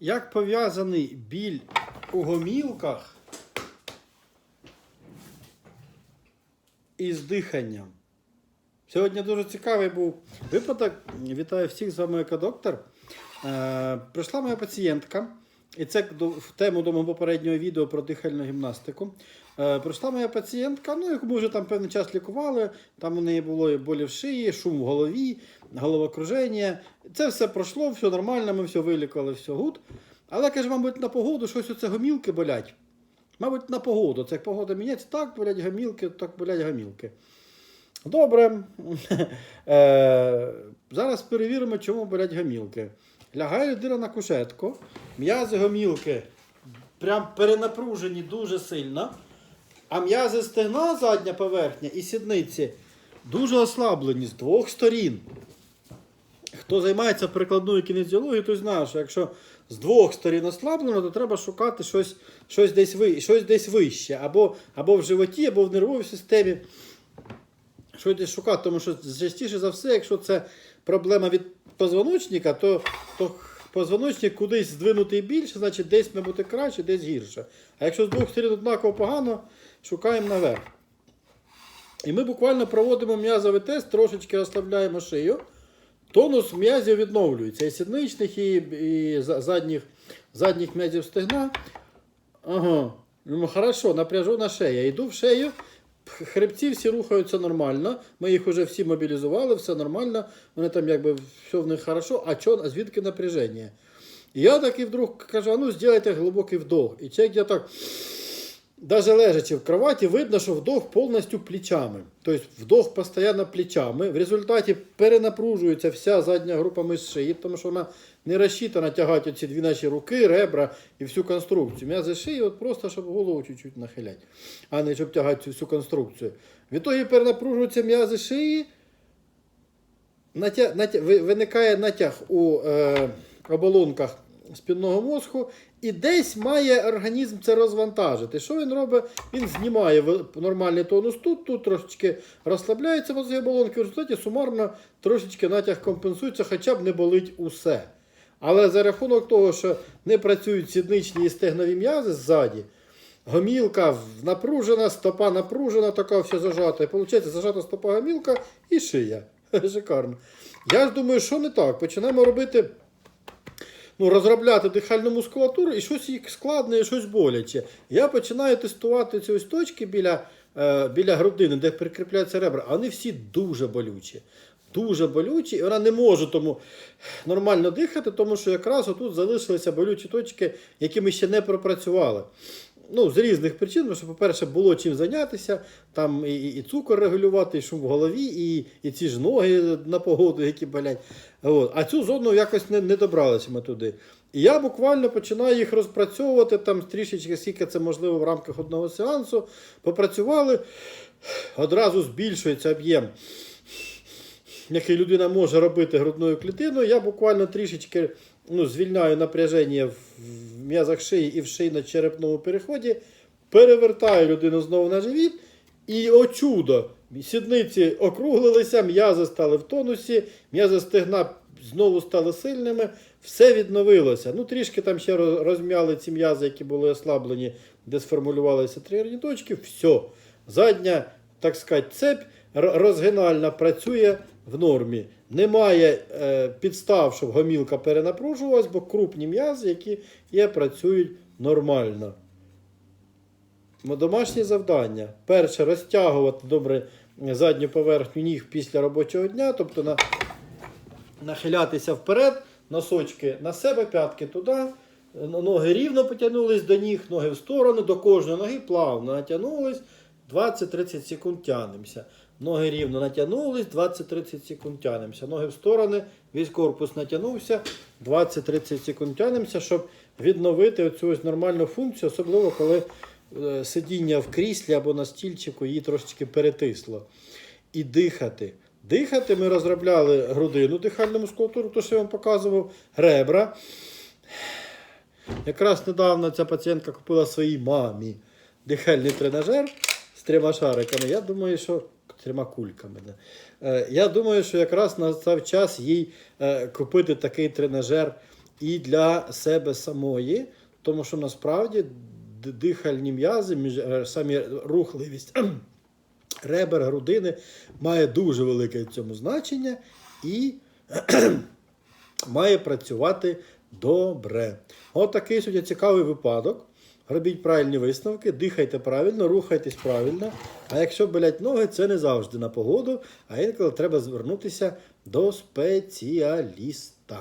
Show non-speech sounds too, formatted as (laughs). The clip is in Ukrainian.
Як пов'язаний біль у гомілках із диханням? Сьогодні дуже цікавий був випадок. Вітаю всіх з вами екодоктор. Е, прийшла моя пацієнтка, і це в тему до мого попереднього відео про дихальну гімнастику. Е, прийшла моя пацієнтка, ну, яку ми вже там певний час лікували. Там у неї було болі в шиї, шум в голові, головокруження. Це все пройшло, все нормально, ми все вилікували, все гуд. Але каже, мабуть, на погоду щось оце гомілки болять. Мабуть, на погоду. Це погода міняється, так болять гомілки, так болять гомілки. Добре. (laughs) Е, зараз перевіримо, чому болять гомілки. Лягає людина на кушетку, м'язи гомілки прям перенапружені дуже сильно, а м'язи стегна, задня поверхня і сідниці дуже ослаблені з двох сторін. Хто займається прикладною кінезіологією, той знає, що якщо з двох сторін ослаблено, то треба шукати щось, щось, десь, щось десь вище, або, або в животі, або в нервовій системі. Що десь шукати, тому що частіше за все, якщо це проблема від позвоночника, то, то позвоночник кудись здвинутий більше, значить десь має бути краще, десь гірше. А якщо з двох сторін однаково погано, шукаємо наверх. І ми буквально проводимо м'язовий тест, трошечки розслабляємо шию. Тонус м'язів відновлюється. І сідничних, і, і задніх, задніх м'язів стегна. Ага. Ну, хорошо, напряжена шея. Йду в шею. Хребці всі рухаються нормально. Ми їх вже всі мобілізували, все нормально. Вони там якби все в них хорошо. А чо, звідки напряження? Я і вдруг кажу, а ну зробіть глибокий вдох. І чек я так, даже лежачи в кроваті, видно, що вдох повністю плечами. Тобто вдох постійно плечами. В результаті перенапружується вся задня група мишць шиї, тому що вона не розчитана тягати ці дві наші руки, ребра і всю конструкцію. М'язи шиї от просто, щоб голову чуть-чуть нахиляти, а не щоб тягати всю конструкцію. Відтоді перенапружуються м'язи шиї, натя... Натя... виникає натяг у е... оболонках спінного мозку, і десь має організм це розвантажити. Що він робить? Він знімає нормальний тонус тут, тут трошечки розслабляється мозгові оболонки, в результаті сумарно трошечки натяг компенсується, хоча б не болить усе. Але за рахунок того, що не працюють сідничні і стегнові м'язи ззаді, гомілка напружена, стопа напружена, така вся зажата. І виходить, зажата стопа гомілка і шия. (laughs) Шикарно. Я ж думаю, що не так. Починаємо робити ну, розробляти дихальну мускулатуру і щось їх складне, і щось боляче. Я починаю тестувати ці ось точки біля, е, біля грудини, де прикріпляються ребра, вони всі дуже болючі. Дуже болючі, і вона не може тому нормально дихати, тому що якраз отут залишилися болючі точки, які ми ще не пропрацювали. Ну, з різних причин, тому що, по-перше, було чим зайнятися, там і, і, цукор регулювати, і шум в голові, і, і ці ж ноги на погоду, які болять. От. А цю зону якось не, не добралися ми туди. І я буквально починаю їх розпрацьовувати там трішечки, скільки це можливо в рамках одного сеансу. Попрацювали, одразу збільшується об'єм, який людина може робити грудною клітиною. Я буквально трішечки ну, звільняю напряження в м'язах шиї і в шийно-черепному переході, перевертаю людину знову на живіт. І о чудо! Сідниці округлилися, м'язи стали в тонусі, м'язи стегна знову стали сильними, все відновилося. Ну, трішки там ще розм'яли ці м'язи, які були ослаблені, де сформулювалися тригерні точки. Все. Задня, так сказати, цепь розгинальна працює в нормі. Немає е, підстав, щоб гомілка перенапружувалась, бо крупні м'язи, які є, працюють нормально. Домашнє завдання. Перше розтягувати добре задню поверхню ніг після робочого дня, тобто на, нахилятися вперед, носочки на себе, п'ятки туди. Ноги рівно потягнулись до ніг, ноги в сторону, до кожної ноги плавно натягнулись, 20-30 секунд тягнемося. Ноги рівно натягнулись, 20-30 секунд тягнемося. Ноги в сторони, весь корпус натягнувся, 20-30 секунд тягнемося, щоб відновити оцю ось нормальну функцію, особливо коли е, сидіння в кріслі або на стільчику її трошечки перетисло. І дихати. Дихати ми розробляли грудину, дихальну мускулатуру, то що я вам показував, ребра. Якраз недавно ця пацієнтка купила своїй мамі дихальний тренажер з трьома шариками. Я думаю, що трьома кульками. Да. Е, Я думаю, що якраз настав час їй е, купити такий тренажер і для себе самої, тому що насправді дихальні м'язи, е, самі рухливість ребер, грудини має дуже велике цьому значення і має працювати добре. От такий сьогодні цікавий випадок. Робіть правильні висновки, дихайте правильно, рухайтесь правильно. А якщо болять ноги, це не завжди на погоду, а інколи треба звернутися до спеціаліста.